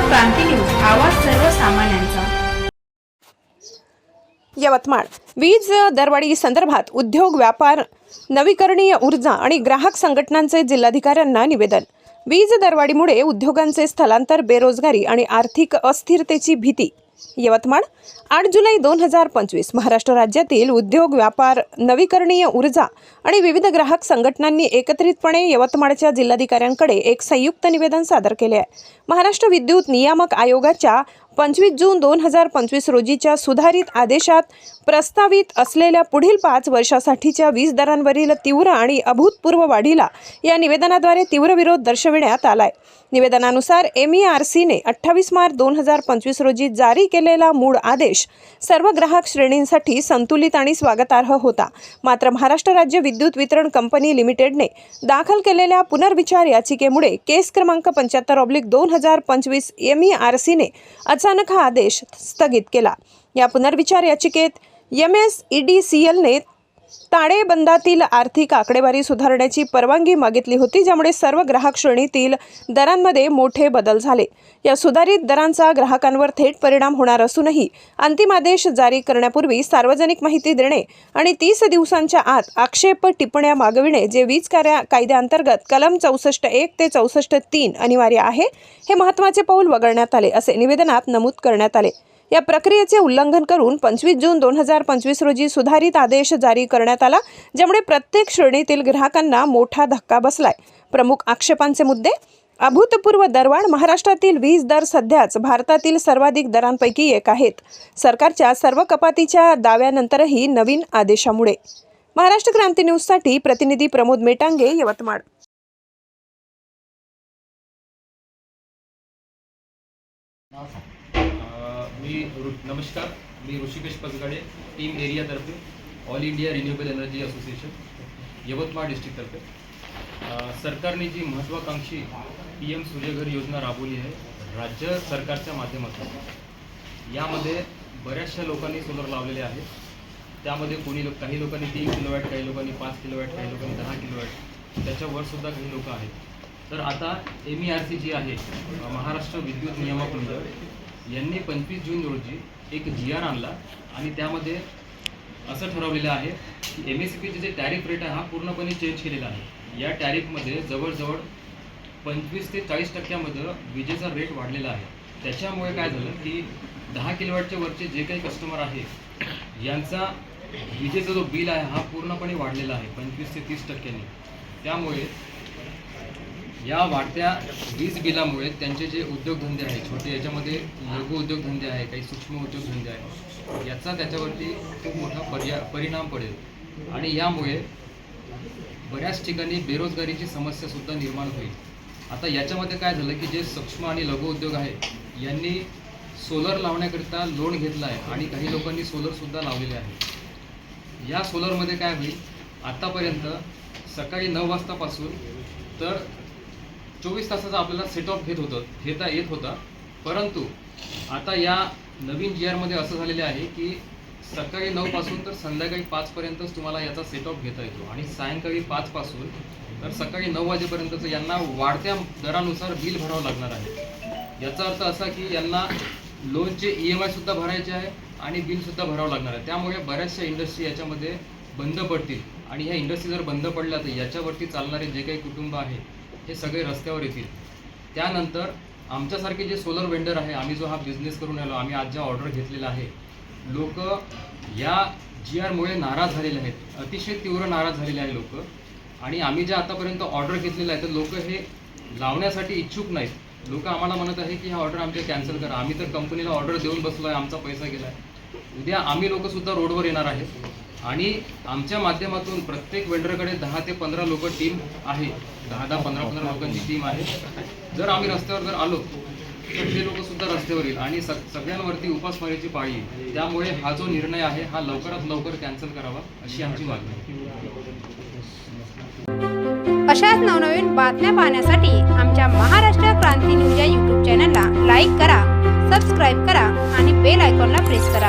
क्रांती news आवाज सर्वसामान्यांचा. यवतमाळ. वीज दरवाढी संदर्भात उद्योग व्यापार नवीकरणीय ऊर्जा आणि ग्राहक संघटनांचे जिल्हाधिकाऱ्यांना निवेदन. वीज दरवाढीमुळे उद्योगांचे स्थलांतर बेरोजगारी आणि आर्थिक अस्थिरतेची भीती. यवतमाळ आठ जुलै दोन हजार पंचवीस. महाराष्ट्र राज्यातील उद्योग व्यापार नवीकरणीय ऊर्जा आणि विविध ग्राहक संघटनांनी एकत्रितपणे यवतमाळच्या जिल्हाधिकाऱ्यांकडे एक संयुक्त निवेदन सादर केले आहे. महाराष्ट्र विद्युत नियामक आयोगाच्या पंचवीस जून दोन हजार पंचवीस रोजीच्या सुधारित आदेशात प्रस्तावित असलेल्या पुढील पाच वर्षासाठीच्या वीज दरांवरील तीव्र आणि अभूतपूर्व वाढीला या निवेदनाद्वारे तीव्र विरोध दर्शविण्यात आलाय. निवेदनानुसार एम ई आर सीने अठ्ठावीस मार्च दोन हजार पंचवीस रोजी जारी केलेला मूळ आदेश सर्व ग्राहक श्रेणींसाठी संतुलित आणि स्वागतार्ह होता. मात्र महाराष्ट्र राज्य विद्युत वितरण कंपनी लिमिटेडने दाखल केलेल्या पुनर्विचार याचिकेमुळे केस क्रमांक पंच्याहत्तर ऑब्लिक दोन हजार पंचवीस एम ई आर सीने अचानक हा आदेश स्थगित केला. या पुनर्विचार याचिकेत M S E D C एलने ताळेबंदातील आर्थिक आकडेवारी सुधारण्याची परवानगी मागितली होती ज्यामुळे सर्व ग्राहक श्रेणीतील दरांमध्ये मोठे बदल झाले. या सुधारित दरांचा ग्राहकांवर थेट परिणाम होणार असूनही अंतिम आदेश जारी करण्यापूर्वी सार्वजनिक माहिती देणे आणि तीस दिवसांच्या आत आक्षेप टिप्पण्या मागविणे जे वीज कार्या कायद्याअंतर्गत कलम चौसष्ट एक ते चौसष्ट तीन अनिवार्य आहे हे महत्त्वाचे पाऊल वगळण्यात आले असे निवेदनात नमूद करण्यात आले. या प्रक्रियेचे उल्लंघन करून पंचवीस जून दोन हजार पंचवीस रोजी सुधारित आदेश जारी करण्यात आला ज्यामुळे प्रत्येक श्रेणीतील ग्राहकांना मोठा धक्का बसलाय. प्रमुख आक्षेपांचे मुद्दे अभूतपूर्व दरवाढ महाराष्ट्रातील वीज दर सध्याच भारतातील सर्वाधिक दरांपैकी एक आहेत. सरकारच्या सर्व कपातीच्या दाव्यानंतरही नवीन आदेशामुळे. महाराष्ट्र क्रांती न्यूजसाठी प्रतिनिधी प्रमोद मेटांगे यवतमाळ. awesome. मी नमस्कार मी Rishikesh Pasgade team एरियातर्फे all India renewable energy association Yavatmal डिस्ट्रिक्टतर्फे सरकारने जी महत्त्वाकांक्षी पी एम सूर्यघर योजना राबवली आहे राज्य सरकारच्या माध्यमातून. यामध्ये बऱ्याचशा लोकांनी सोलर लावलेले आहेत. त्यामध्ये कोणी लोक काही लोकांनी तीन किलोवॅट काही लोकांनी पाच किलोवॅट काही लोकांनी दहा किलोवॅट. त्याच्यावर सुद्धा काही लोक आहेत. तर आता एम ई आर सी जी आहे महाराष्ट्र विद्युत नियामक मंडळ यांनी पंचवीस जून रोजी एक जी आर आणला आणि त्यामध्ये असं ठरवलेलं आहे की एम एस सी पीचे जे टॅरिफ रेट आहे हा पूर्णपणे चेंज केलेला आहे. या टॅरिफमध्ये जवळजवळ पंचवीस ते चाळीस टक्क्यामध्ये विजेचा रेट वाढलेला आहे. त्याच्यामुळे काय झालं की दहा किलोवॅटच्या वरचे जे काही कस्टमर आहे यांचा विजेचा जो बिल आहे हा पूर्णपणे वाढलेला आहे पंचवीस ते तीस टक्क्यांनी. त्यामुळे या वाढत्या वीज बिलामुळे त्यांचे जे उद्योगधंदे आहेत छोटे याच्यामध्ये लघु उद्योगधंदे आहे काही सूक्ष्म उद्योगधंदे आहे याचा त्याच्यावरती खूप मोठा पर्या परिणाम पडेल. आणि यामुळे बऱ्याच ठिकाणी बेरोजगारीची समस्या सुद्धा निर्माण होईल. आता याच्यामध्ये काय झालं की जे सूक्ष्म आणि लघु उद्योग आहे यांनी सोलर लावण्याकरिता लोन घेतला आहे आणि काही लोकांनी सोलरसुद्धा लावलेले आहे या सोलरमध्ये काय होईल आतापर्यंत सकाळी नऊ वाजतापासून तर चोवीस तासाचा आपल्याला सेट ऑफ घेत होतं घेता येत होता. परंतु आता या नवीन जी आरमध्ये असं झालेलं आहे की सकाळी नऊपासून तर संध्याकाळी पाचपर्यंतच तुम्हाला याचा सेट ऑफ घेता येतो. आणि सायंकाळी पाचपासून तर सकाळी नऊ वाजेपर्यंतचं यांना वाढत्या दरानुसार बिल भरावं लागणार आहे. याचा अर्थ असा की यांना लोनचे ई एम आयसुद्धा भरायचे आहे आणि बिलसुद्धा भरावं लागणार आहे. त्यामुळे बऱ्याचशा इंडस्ट्री याच्यामध्ये बंद पडतील. आणि ह्या इंडस्ट्री जर बंद पडल्या तर याच्यावरती चालणारे जे काही कुटुंब आहे हे सगळे रस्त्यावर येतील. त्यानंतर आमच्यासारखे जे सोलर वेंडर आहे आम्ही जो हा बिझनेस करून आलो आम्ही आज ज्या ऑर्डर घेतलेला आहे लोक या जी आरमुळे नाराज झालेले आहेत. अतिशय तीव्र नाराज झालेले आहे लोक. आणि आम्ही जे आतापर्यंत ऑर्डर घेतलेलं आहे तर लोक हे लावण्यासाठी इच्छुक नाहीत. लोक आम्हाला म्हणत आहे की हा ऑर्डर आमच्या कॅन्सल करा. आम्ही तर कंपनीला ऑर्डर देऊन बसलो आहे आमचा पैसा गेला आहे उद्या आम्ही लोकसुद्धा रोडवर येणार आहेत. आणि आमच्या माध्यमातून प्रत्येक वेंडरकडे दहा ते पंधरा लोक टीम आहे. दहा दहा पंधरा पंधरा लोकांची टीम आहे. जर आम्ही रस्त्यावर जर आलो तर ते लोक सुद्धा रस्त्यावर येईल. आणि सगळ्यांवरती उपासमारीची पाळी येईल. त्यामुळे हा जो निर्णय आहे हा लवकरात लवकर कॅन्सल करावा अशी आमची मागणी आहे. अशाच नवनवीन बातम्या पाहण्यासाठी आमच्या महाराष्ट्र क्रांती न्यूज या यूट्यूब चॅनलला लाईक करा सबस्क्राईब करा आणि बेल आयकॉनला प्रेस करा.